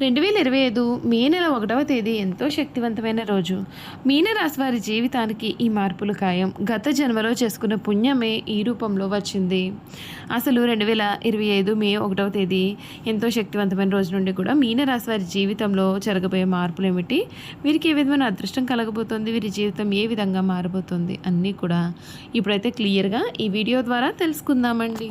రెండు వేల ఇరవై ఐదు మే నెల ఒకటవ తేదీ ఎంతో శక్తివంతమైన రోజు. మీనరాశి వారి జీవితానికి ఈ మార్పులు ఖాయం. గత జన్మలో చేసుకున్న పుణ్యమే ఈ రూపంలో వచ్చింది. అసలు రెండు వేల ఇరవై ఐదు మే ఒకటవ తేదీ ఎంతో శక్తివంతమైన రోజు నుండి కూడా మీనరాశి వారి జీవితంలో జరగబోయే మార్పులు ఏమిటి? వీరికి ఏ విధమైన అదృష్టం కలగబోతోంది? వీరి జీవితం ఏ విధంగా మారబోతుంది? అన్నీ కూడా ఇప్పుడైతే క్లియర్గా ఈ వీడియో ద్వారా తెలుసుకుందామండి.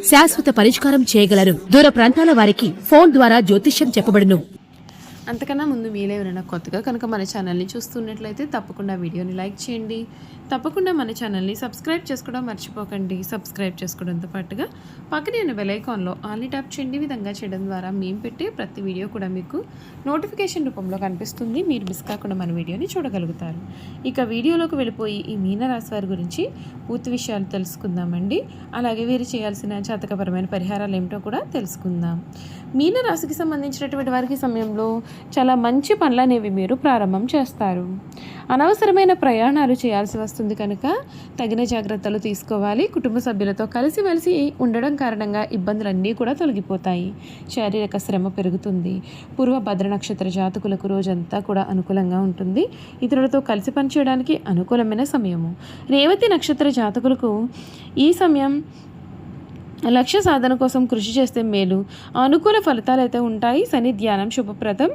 శాశ్వత పరిష్కారం చేయగలరు. దూర ప్రాంతాల వారికి ఫోన్ ద్వారా జ్యోతిష్యం చెప్పబడును. అంతకన్నా ముందు మీలో ఎవరైనా కొత్తగా కనుక మన ఛానల్ని చూస్తున్నట్లయితే తప్పకుండా వీడియోని లైక్ చేయండి. తప్పకుండా మన ఛానల్ని సబ్స్క్రైబ్ చేసుకోవడం మర్చిపోకండి. సబ్స్క్రైబ్ చేసుకోవడంతో పాటుగా పక్కనే ఉన్న బెలైకాన్లో ఆల్ని ట్యాప్ చేయండి. విధంగా చేయడం ద్వారా మేము పెట్టే ప్రతి వీడియో కూడా మీకు నోటిఫికేషన్ రూపంలో కనిపిస్తుంది. మీరు మిస్ కాకుండా మన వీడియోని చూడగలుగుతారు. ఇక వీడియోలోకి వెళ్ళిపోయి ఈ మీనరాశి వారి గురించి పూర్తి విషయాలు తెలుసుకుందామండి. అలాగే వీరు చేయాల్సిన జాతకపరమైన పరిహారాలు ఏమిటో కూడా తెలుసుకుందాం. మీనరాశికి సంబంధించినటువంటి వారికి సమయంలో చాలా మంచి పనులు అనేవి మీరు ప్రారంభం చేస్తారు. అనవసరమైన ప్రయాణాలు చేయాల్సి వస్తుంది కనుక తగిన జాగ్రత్తలు తీసుకోవాలి. కుటుంబ సభ్యులతో కలిసి వెలిసి ఉండడం కారణంగా ఇబ్బందులన్నీ కూడా తొలగిపోతాయి. శారీరక శ్రమ పెరుగుతుంది. పూర్వ భద్ర నక్షత్ర జాతకులకు రోజంతా కూడా అనుకూలంగా ఉంటుంది. ఇతరులతో కలిసి పనిచేయడానికి అనుకూలమైన సమయము. రేవతి నక్షత్ర జాతకులకు ఈ సమయం లక్ష్య సాధన కోసం కృషి చేస్తే మేలు. అనుకూల ఫలితాలు అయితే ఉంటాయి. శని ధ్యానం శుభప్రదం.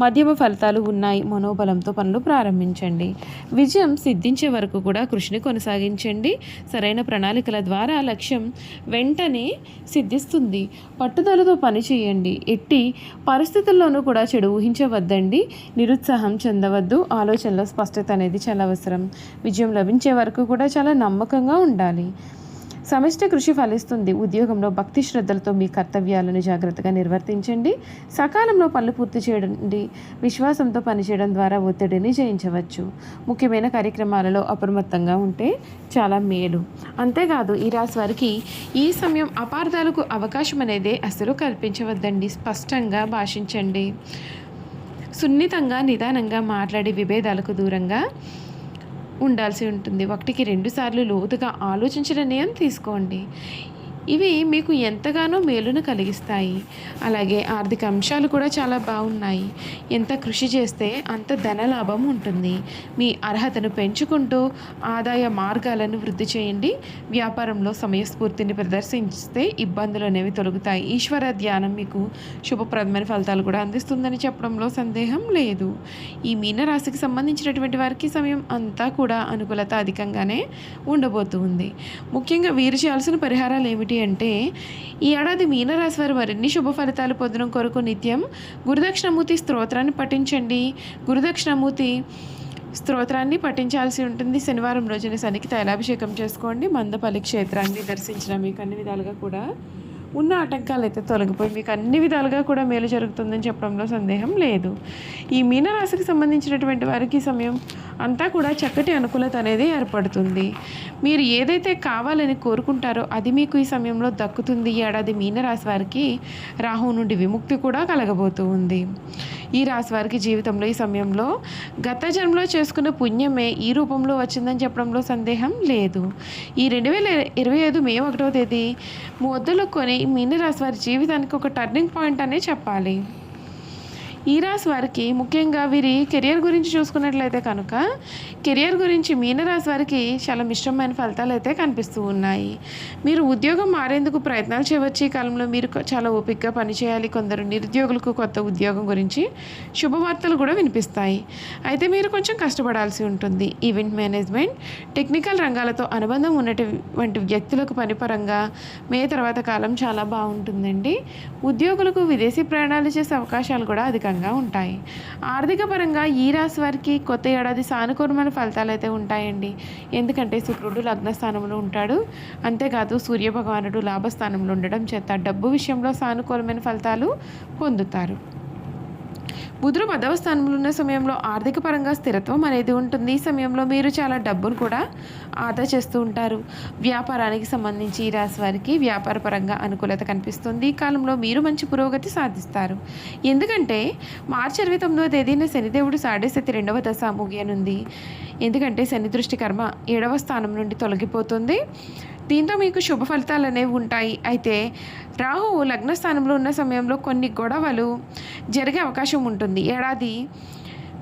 మధ్యమ ఫలితాలు ఉన్నాయి. మనోబలంతో పనులు ప్రారంభించండి. విజయం సిద్ధించే వరకు కూడా కృషిని కొనసాగించండి. సరైన ప్రణాళికల ద్వారా లక్ష్యం వెంటనే సిద్ధిస్తుంది. పట్టుదలతో పని చేయండి. ఎట్టి పరిస్థితుల్లోనూ కూడా చెడు ఊహించవద్దండి. నిరుత్సాహం చెందవద్దు. ఆలోచనలో స్పష్టత అనేది చాలా అవసరం. విజయం లభించే వరకు కూడా చాలా నమ్మకంగా ఉండాలి. సమిష్టి కృషి ఫలిస్తుంది. ఉద్యోగంలో భక్తి శ్రద్ధలతో మీ కర్తవ్యాలను జాగ్రత్తగా నిర్వర్తించండి. సకాలంలో పనులు పూర్తి చేయండి. విశ్వాసంతో పనిచేయడం ద్వారా ఒత్తిడిని జయించవచ్చు. ముఖ్యమైన కార్యక్రమాలలో అప్రమత్తంగా ఉంటే చాలా మేలు. అంతేకాదు ఈ రాశి వారికి ఈ సమయం అపార్థాలకు అవకాశం అనేది అసలు కల్పించవద్దండి. స్పష్టంగా భాషించండి. సున్నితంగా నిదానంగా మాట్లాడి విభేదాలకు దూరంగా ఉండాల్సి ఉంటుంది. ఒకటికి రెండు సార్లు లోతుగా ఆలోచించిన నిర్ణయం తీసుకోండి. ఇవి మీకు ఎంతగానో మేలును కలిగిస్తాయి. అలాగే ఆర్థిక అంశాలు కూడా చాలా బాగున్నాయి. ఎంత కృషి చేస్తే అంత ధన లాభం ఉంటుంది. మీ అర్హతను పెంచుకుంటూ ఆదాయ మార్గాలను వృద్ధి చేయండి. వ్యాపారంలో సమయస్ఫూర్తిని ప్రదర్శిస్తే ఇబ్బందులు అనేవి తొలగుతాయి. ఈశ్వర ధ్యానం మీకు శుభప్రదమైన ఫలితాలు కూడా అందిస్తుందని చెప్పడంలో సందేహం లేదు. ఈ మీనరాశికి సంబంధించినటువంటి వారికి సమయం అంతా కూడా అనుకూలత అధికంగానే ఉండబోతుంది ముఖ్యంగా వీరు చేయాల్సిన పరిహారాలు ఏమిటి అంటే ఈ ఏడాది మీనరాశి వారు మరిన్ని శుభ ఫలితాలు పొందడం కొరకు నిత్యం గురుదక్షిణమూర్తి స్తోత్రాన్ని పఠించండి. గురుదక్షిణమూర్తి స్తోత్రాన్ని పఠించాల్సి ఉంటుంది. శనివారం రోజున శనికి తైలాభిషేకం చేసుకోండి. మందపల్లి క్షేత్రాన్ని దర్శించడం మీకు అన్ని విధాలుగా కూడా ఉన్న ఆటంకాలు అయితే తొలగిపోయి మీకు అన్ని విధాలుగా కూడా మేలు జరుగుతుందని చెప్పడంలో సందేహం లేదు. ఈ మీనరాశికి సంబంధించినటువంటి వారికి ఈ సమయం అంతా కూడా చక్కటి అనుకూలత అనేది ఏర్పడుతుంది. మీరు ఏదైతే కావాలని కోరుకుంటారో అది మీకు ఈ సమయంలో దక్కుతుంది. ఈ ఏడాది మీనరాశి వారికి రాహు నుండి విముక్తి కూడా కలగబోతూ ఉంది. ఈ రాశి వారికి జీవితంలో ఈ సమయంలో గత జన్మలో చేసుకున్న పుణ్యమే ఈ రూపంలో వచ్చిందని చెప్పడంలో సందేహం లేదు. ఈ రెండు వేల ఇరవై ఐదు మే ఒకటవ తేదీ మొదలుకొని మీనరాశి వారి జీవితానికి ఒక టర్నింగ్ పాయింట్ అనే చెప్పాలి. ఈ రాశి వారికి ముఖ్యంగా వీరి కెరియర్ గురించి చూసుకున్నట్లయితే కనుక కెరియర్ గురించి మీనరాశి వారికి చాలా మిశ్రమైన ఫలితాలు అయితే కనిపిస్తూ ఉన్నాయి. మీరు ఉద్యోగం మారేందుకు ప్రయత్నాలు చేయవచ్చు. ఈ కాలంలో మీరు చాలా ఓపికగా పనిచేయాలి కొందరు నిరుద్యోగులకు కొత్త ఉద్యోగం గురించి శుభవార్తలు కూడా వినిపిస్తాయి. అయితే మీరు కొంచెం కష్టపడాల్సి ఉంటుంది. ఈవెంట్ మేనేజ్మెంట్ టెక్నికల్ రంగాలతో అనుబంధం ఉన్నటువంటి వ్యక్తులకు పనిపరంగా మే తర్వాత కాలం చాలా బాగుంటుందండి. ఉద్యోగులకు విదేశీ ప్రయాణాలు చేసే అవకాశాలు కూడా అధికంగా ఉంటాయి. ఆర్థిక పరంగా ఈ రాశి వారికి కొత్త ఏడాది సానుకూలమైన ఫలితాలు అయితే ఉంటాయండి. ఎందుకంటే శుక్రుడు లగ్న స్థానంలో ఉంటాడు. అంతేకాదు సూర్య భగవానుడు లాభస్థానంలో ఉండడం చేత డబ్బు విషయంలో సానుకూలమైన ఫలితాలు పొందుతారు. బుధుడు పదవ స్థానంలో ఉన్న సమయంలో ఆర్థిక పరంగా స్థిరత్వం అనేది ఉంటుంది. ఈ సమయంలో మీరు చాలా డబ్బును కూడా ఆదా చేస్తూ ఉంటారు. వ్యాపారానికి సంబంధించి ఈ రాశి వారికి వ్యాపార పరంగా అనుకూలత కనిపిస్తుంది. ఈ కాలంలో మీరు మంచి పురోగతి సాధిస్తారు. ఎందుకంటే మార్చి ఇరవై తొమ్మిదవ తేదీన శనిదేవుడు సాడేసతి రెండవ దశ ముగియనుంది. ఎందుకంటే శని దృష్టి కర్మ ఏడవ స్థానం నుండి తొలగిపోతుంది. దీంతో మీకు శుభ ఫలితాలు అనేవి ఉంటాయి. అయితే రాహువు లగ్న స్థానంలో ఉన్న సమయంలో కొన్ని గొడవలు జరిగే అవకాశం ఉంటుంది. ఏడాది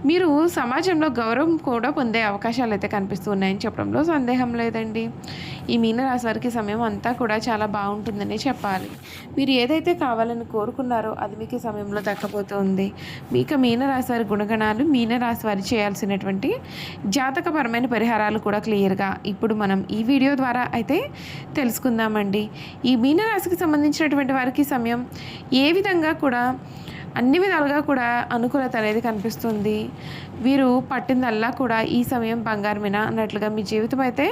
మీరు సమాజంలో గౌరవం కూడా పొందే అవకాశాలు అయితే కనిపిస్తూ ఉన్నాయని చెప్పడంలో సందేహం లేదండి. ఈ మీనరాశివారికి సమయం అంతా కూడా చాలా బాగుంటుందని చెప్పాలి. మీరు ఏదైతే కావాలని కోరుకున్నారో అది మీకు సమయంలో దక్కబోతోంది. మీకు మీనరాశివారి గుణగణాలు మీనరాశివారి చేయాల్సినటువంటి జాతకపరమైన పరిహారాలు కూడా క్లియర్గా ఇప్పుడు మనం ఈ వీడియో ద్వారా అయితే తెలుసుకుందామండి. ఈ మీనరాశికి సంబంధించినటువంటి వారికి సమయం ఏ విధంగా కూడా అన్ని విధాలుగా కూడా అనుకూలత అనేది కనిపిస్తుంది. వీరు పట్టిందల్లా కూడా ఈ సమయం బంగారమేనా అన్నట్లుగా మీ జీవితం అయితే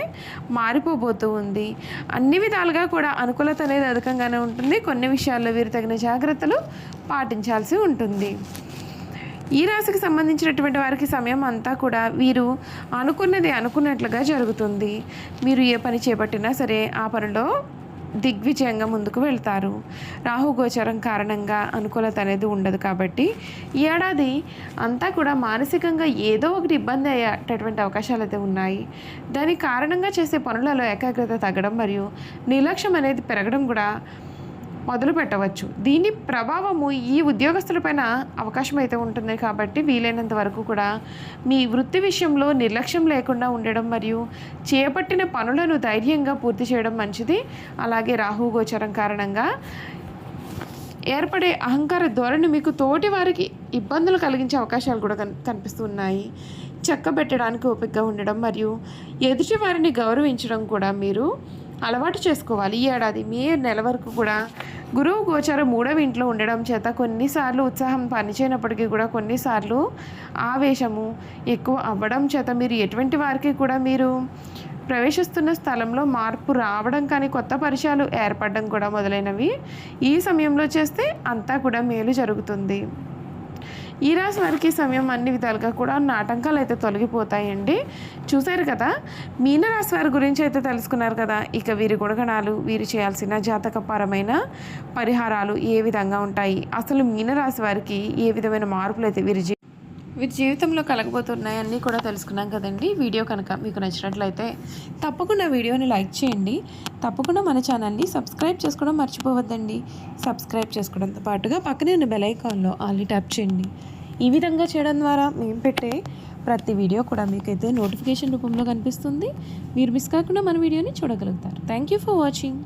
మారిపోబోతూ ఉంది. అన్ని విధాలుగా కూడా అనుకూలత అనేది అధికంగానే ఉంటుంది. కొన్ని విషయాల్లో వీరు తగిన జాగ్రత్తలు పాటించాల్సి ఉంటుంది. ఈ రాశికి సంబంధించినటువంటి వారికి సమయం అంతా కూడా వీరు అనుకున్నది అనుకున్నట్లుగా జరుగుతుంది. మీరు ఏ పని చేపట్టినా సరే ఆ పనిలో దిగ్విజయంగా ముందుకు వెళ్తారు. రాహుగోచరం కారణంగా అనుకూలత అనేది ఉండదు కాబట్టి ఈ ఏడాది అంతా కూడా మానసికంగా ఏదో ఒకటి ఇబ్బంది అయ్యేటటువంటి అవకాశాలు అయితే ఉన్నాయి. దాని కారణంగా చేసే పనులలో ఏకాగ్రత తగ్గడం మరియు నిర్లక్ష్యం అనేది పెరగడం కూడా మొదలు పెట్టవచ్చు దీని ప్రభావము ఈ ఉద్యోగస్తులపైన అవకాశం అయితే ఉంటుంది కాబట్టి వీలైనంత వరకు కూడా మీ వృత్తి విషయంలో నిర్లక్ష్యం లేకుండా ఉండడం మరియు చేపట్టిన పనులను ధైర్యంగా పూర్తి చేయడం మంచిది. అలాగే రాహు గోచరం కారణంగా ఏర్పడే అహంకార ధోరణి మీకు తోటి వారికి ఇబ్బందులు కలిగించే అవకాశాలు కూడా కన్ కనిపిస్తున్నాయి. చక్కబెట్టడానికి ఓపికగా ఉండడం మరియు ఎదుటి వారిని గౌరవించడం కూడా మీరు అలవాటు చేసుకోవాలి. ఈ ఏడాది మే నెల వరకు కూడా గురువు గోచారం మూడవ ఇంట్లో ఉండడం చేత కొన్నిసార్లు ఉత్సాహం పనిచేయనప్పటికీ కూడా కొన్నిసార్లు ఆవేశము ఎక్కువ అవ్వడం చేత మీరు ఎటువంటి వారికి కూడా మీరు ప్రవేశిస్తున్న స్థలంలో మార్పు రావడం కానీ కొత్త పరిచయాలు ఏర్పడడం కూడా మొదలైనవి ఈ సమయంలో చేస్తే అంతా కూడా మేలు జరుగుతుంది. ఈ రాశి వారికి సమయం అన్ని విధాలుగా కూడా ఉన్న ఆటంకాలు అయితే తొలగిపోతాయండి. చూశారు కదా? మీనరాశి వారి గురించి అయితే తెలుసుకున్నారు కదా? ఇక వీరి గుణగణాలు వీరు చేయాల్సిన జాతకపరమైన పరిహారాలు ఏ విధంగా ఉంటాయి? అసలు మీనరాశి వారికి ఏ విధమైన మార్పులు అయితే వీరి వీరి జీవితంలో కలగబోతున్నాయి అన్నీ కూడా తెలుసుకున్నాం కదండి. వీడియో కనుక మీకు నచ్చినట్లయితే తప్పకుండా వీడియోని లైక్ చేయండి. తప్పకుండా మన ఛానల్ని సబ్స్క్రైబ్ చేసుకోవడం మర్చిపోవద్దండి. సబ్స్క్రైబ్ చేసుకోవడంతో పాటుగా పక్కనే ఉన్న బెల్ ఐకాన్లో ఆల్ని ట్యాప్ చేయండి. ఈ విధంగా చేయడం ద్వారా మేము పెట్టే ప్రతి వీడియో కూడా మీకైతే నోటిఫికేషన్ రూపంలో కనిపిస్తుంది. మీరు మిస్ కాకుండా మన వీడియోని చూడగలుగుతారు. Thank you for watching.